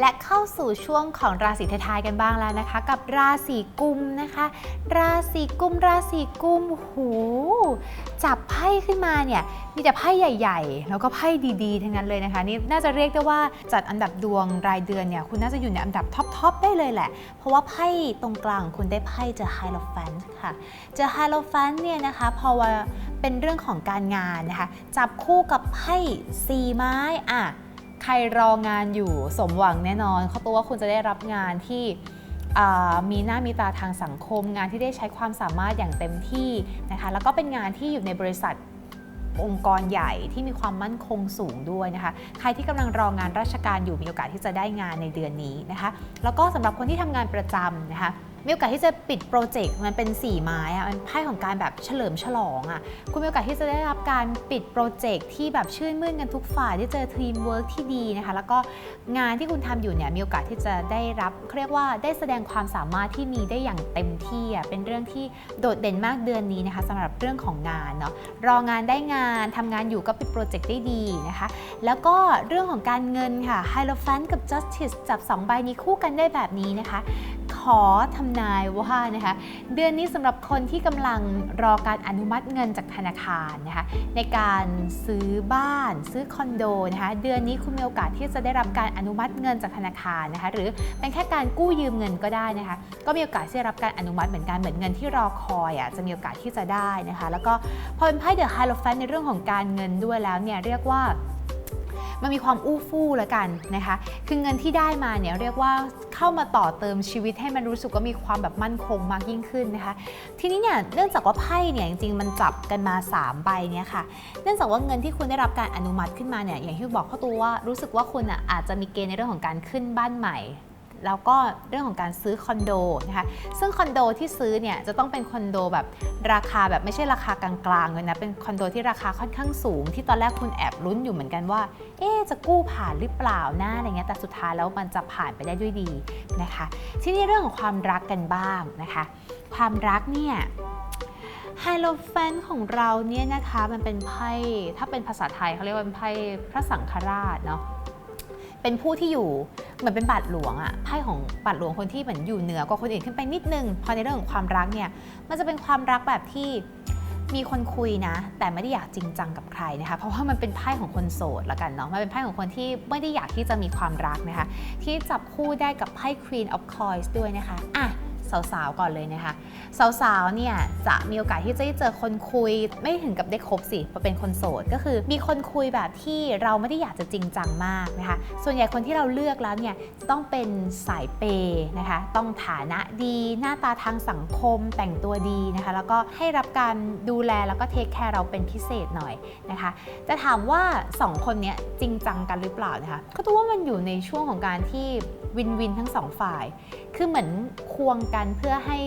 และเข้าสู่ช่วงของราศีท้ายๆกันบ้างแล้วนะคะ กับราศีกุมนะคะ ราศีกุม ราศีกุมหูจับไพ่ขึ้นมาเนี่ยมีแต่ไพ่ใหญ่ ๆ แล้วก็ไพ่ดีๆทั้งนั้นเลยนะคะนี่น่าจะเรียกได้ว่าจัดอันดับดวงรายเดือนเนี่ยคุณน่าจะอยู่ในอันดับท็อปๆได้เลยแหละ เพราะว่าไพ่ตรงกลางคุณได้ไพ่เจอไฮโลแฟนค่ะเจอไฮโลแฟนเนี่ยนะคะพอว่าเป็นเรื่องของการงานนะคะจับคู่กับไพ่สี่ไม้อะ ใครรองานอยู่สมหวังแน่นอนเขาตัวว่าคุณจะได้รับงานที่มีหน้ามีตาทางสังคม งานที่ได้ใช้ความสามารถอย่างเต็มที่นะคะแล้วก็เป็นงานที่อยู่ในบริษัทองค์กรใหญ่ที่มีความมั่นคงสูงด้วยนะคะ ใครที่กำลังรองานราชการอยู่มีโอกาสที่จะได้งานในเดือนนี้นะคะ แล้วก็สำหรับคนที่ทำงานประจำนะคะ มีโอกาสที่จะปิดโปรเจกต์มันเป็น4ไม้อะมันไพ่ของการแบบเฉลิมฉลองอะคุณมีโอกาสที่จะได้รับการปิดโปรเจกต์ที่แบบชื่นมื่นกันทุกฝ่ายได้เจอทีมเวิร์กที่ดีนะคะแล้วก็งานที่คุณทำอยู่เนี่ยมีโอกาสที่จะได้รับเรียกว่าได้แสดงความสามารถที่มีได้อย่างเต็มที่อะเป็นเรื่องที่โดดเด่นมากเดือนนี้นะคะสำหรับเรื่องของงานเนาะรองานได้งานทำงานอยู่ก็ปิดโปรเจกต์ได้ดีนะคะแล้วก็เรื่องของการเงินค่ะ h i e r o p h a n t กับ Justice จับสองใบนี้คู่กันได้แบบนี้นะคะ อทำนายว่านะคะเดือนนี้สำหรับคนที่กำลังรอการอนุมัติเงินจากธนาคารนะคะในการซื้อบ้านซื้อคอนโดนะคะเดือนนี้คุณมีโอกาสที่จะได้รับการอนุมัติเงินจากธนาคารนะคะหรือเป็นแค่การกู้ยืมเงินก็ได้นะคะก็มีโอกาสที่จะรับการอนุมัติเหมือนกันเหมือนเงินที่รอคอยอะจะมีโอกาสที่จะได้นะคะแล้วก็พอเป็นไพ่เดอะไฮโลแฟนในเรื่องของการเงินด้วยแล้วเนี่ยเรียกว่า มันมีความอู้ฟู่แล้วกันนะคะ คือเงินที่ได้มาเนี่ยเรียกว่าเข้ามาต่อเติมชีวิตให้มันรู้สึกว่ามีความแบบมั่นคงมากยิ่งขึ้นนะคะ ทีนี้เนี่ยเนื่องจากว่าไพ่เนี่ยจริงๆมันจับกันมา 3 ใบเนี่ยค่ะ เนื่องจากว่าเงินที่คุณได้รับการอนุมัติขึ้นมาเนี่ยอย่างที่บอกเข้าตัวว่ารู้สึกว่าคุณอะอาจจะมีเกณฑ์ในเรื่องของการขึ้นบ้านใหม่ แล้วก็เรื่องของการซื้อคอนโดนะคะซึ่งคอนโดที่ซื้อเนี่ยจะต้องเป็นคอนโดแบบราคาแบบไม่ใช่ราคากลางๆเลยนะเป็นคอนโดที่ราคาค่อนข้างสูง ที่ตอนแรกคุณแอบลุ้นอยู่เหมือนกันว่า เอ๊จะกู้ผ่านหรือเปล่านะอะไรเงี้ยแต่สุดท้ายแล้วมันจะผ่านไปได้ด้วยดีนะคะ ที่นี่เรื่องของความรักกันบ้างนะคะ ความรักเนี่ยไฮโลแฟนของเราเนี่ยนะคะมันเป็นไพ่ถ้าเป็นภาษาไทยเขาเรียกว่าเป็นไพ่พระสังฆราชเนาะเป็นผู้ที่อยู่ เหมือนเป็นบาทหลวงอะไพ่ของบาทหลวงคนที่เหมือนอยู่เหนือกว่าคนอื่นขึ้นไปนิดนึง พอในเรื่องของความรักเนี่ย มันจะเป็นความรักแบบที่มีคนคุยนะ แต่ไม่ได้อยากจริงจังกับใครนะคะ เพราะว่ามันเป็นไพ่ของคนโสดละกันเนาะมันเป็นไพ่ของคนที่ไม่ได้อยากที่จะมีความรักนะคะ ที่จับคู่ได้กับไพ่ Queen of Coins ด้วยนะคะอะ สาวๆก่อนเลยนะคะ สาวๆเนี่ยจะมีโอกาสที่จะได้เจอคนคุยไม่ถึงกับได้คบสิเพราะเป็นคนโสดก็คือมีคนคุยแบบที่เราไม่ได้อยากจะจริงจังมากนะคะ ส่วนใหญ่คนที่เราเลือกแล้วเนี่ยจะต้องเป็นสายเปย์นะคะ ต้องฐานะดีหน้าตาทางสังคมแต่งตัวดีนะคะ แล้วก็ให้รับการดูแลแล้วก็เทคแคร์เราเป็นพิเศษหน่อยนะคะ จะถามว่า 2 คนเนี้ยจริงจังกันหรือเปล่านะคะก็ตัวว่ามันอยู่ในช่วงของการที่วินวินทั้งสองฝ่าย คือเหมือนควงกันเพื่อให้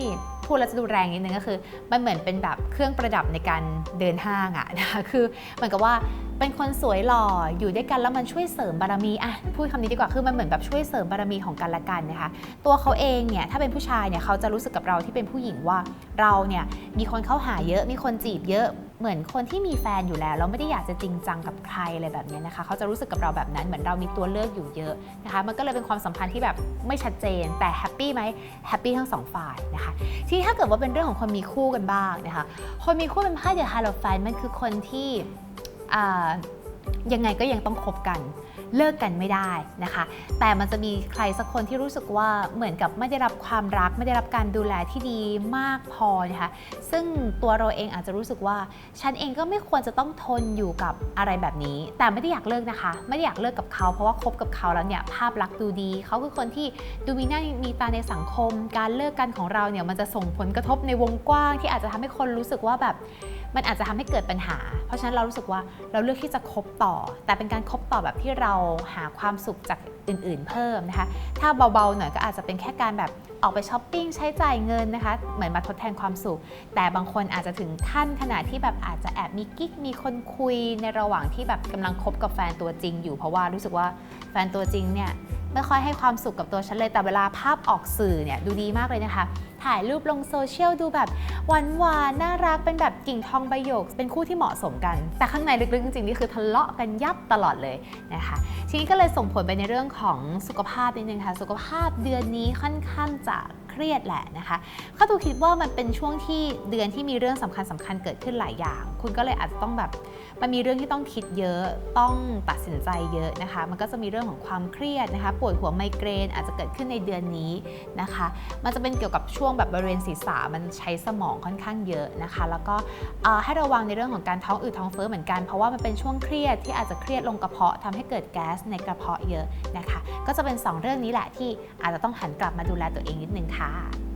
พูดแล้วจะดูแรงนิดนึงก็คือ มันเหมือนเป็นแบบเครื่องประดับในการเดินห้างอะนะคะคือเหมือนกับว่าเป็นคนสวยหล่ออยู่ด้วยกันแล้วมันช่วยเสริมบารมีอะพูดคำนี้ดีกว่าคือมันเหมือนแบบช่วยเสริมบารมีของกันและกันนะคะ ตัวเขาเองเนี่ยถ้าเป็นผู้ชายเนี่ยเขาจะรู้สึกกับเราที่เป็นผู้หญิงว่าเราเนี่ยมีคนเข้าหาเยอะมีคนจีบเยอะ เหมือนคนที่มีแฟนอยู่แล้วเราไม่ได้อยากจะจริงจังกับใครอะไรแบบนี้นะคะเขาจะรู้สึกกับเราแบบนั้นเหมือนเรามีตัวเลือกอยู่เยอะนะคะมันก็เลยเป็นความสัมพันธ์ที่แบบไม่ชัดเจน แต่แฮปปี้ไหมแฮปปี้ทั้งสองฝ่ายนะคะที่ถ้าเกิดว่าเป็นเรื่องของคนมีคู่กันบ้างนะคะคนมีคู่เป็นไพ่เดอะฮาโลแฟนมันคือคนที่อ่า ยังไงก็ยังต้องคบกัน เลิกกันไม่ได้นะคะ แต่มันจะมีใครสักคนที่รู้สึกว่าเหมือนกับไม่ได้รับความรัก ไม่ได้รับการดูแลที่ดีมากพอนะคะซึ่งตัวเราเองอาจจะรู้สึกว่า ฉันเองก็ไม่ควรจะต้องทนอยู่กับอะไรแบบนี้ แต่ไม่ได้อยากเลิกนะคะ ไม่ได้อยากเลิกกับเขา เพราะว่าคบกับเขาแล้วเนี่ยภาพลักษณ์ดูดีเขาคือคนที่ดูมีหน้ามีตาในสังคม การเลิกกันของเราเนี่ยมันจะส่งผลกระทบในวงกว้าง ที่อาจจะทำให้คนรู้สึกว่าแบบมันอาจจะทำให้เกิดปัญหา เพราะฉะนั้นเรารู้สึกว่าเราเลือกที่จะคบต่อ แต่เป็นการคบต่อแบบที่เราหาความสุขจากอื่นๆ เพิ่มนะคะ ถ้าเบาๆหน่อยก็อาจจะเป็นแค่การแบบออกไปช้อปปิ้งใช้จ่ายเงินนะคะ เหมือนมาทดแทนความสุข แต่บางคนอาจจะถึงขั้นขนาดที่แบบอาจจะแอบมีกิ๊กมีคนคุยในระหว่างที่แบบกำลังคบกับแฟนตัวจริงอยู่เพราะว่ารู้สึกว่าแฟนตัวจริงเนี่ย ไม่ค่อยให้ความสุขกับตัวฉันเลย แต่เวลาภาพออกสื่อเนี่ยดูดีมากเลยนะคะ ถ่ายรูปลงโซเชียลดูแบบหวานหวานๆน่ารักเป็นแบบกิ่งทองใบหยก เป็นคู่ที่เหมาะสมกัน แต่ข้างในลึกๆจริงๆนี่คือทะเลาะกันยับตลอดเลยนะคะ ทีนี้ก็เลยส่งผลไปในเรื่องของสุขภาพนิดนึงค่ะ สุขภาพเดือนนี้ค่อนข้างจะ เครียดแหละนะคะข้าตูคิดว่ามันเป็นช่วงที่เดือนที่มีเรื่องสำคัญสคัญเกิดขึ้นหลายอย่าง คุณก็เลยอาจจะต้องแบบมันมีเรื่องที่ต้องคิดเยอะต้องตัดสินใจเยอะนะคะ มันก็จะมีเรื่องของความเครียดนะคะ ปวดหัวไมเกรนอาจจะเกิดขึ้นในเดือนนี้นะคะ มันจะเป็นเกี่ยวกับช่วงแบบบริเวณศีรษะมันใช้สมองค่อนข้างเยอะนะคะ แล้วก็ให้ระวังในเรื่องของการท้องอืดท้องเฟ้อเหมือนกันเพราะว่ามันเป็นช่วงเครียดที่อาจจะเครียดลงกระเพาะทำให้เกิดแก๊สในกระเพาะเยอะนะคะ ก็จะเป็น 2 เรื่องนี้แหละที่อาจจะต้องหันกลับมาดูแลตัวเองนิดนึงค่ะค่ะ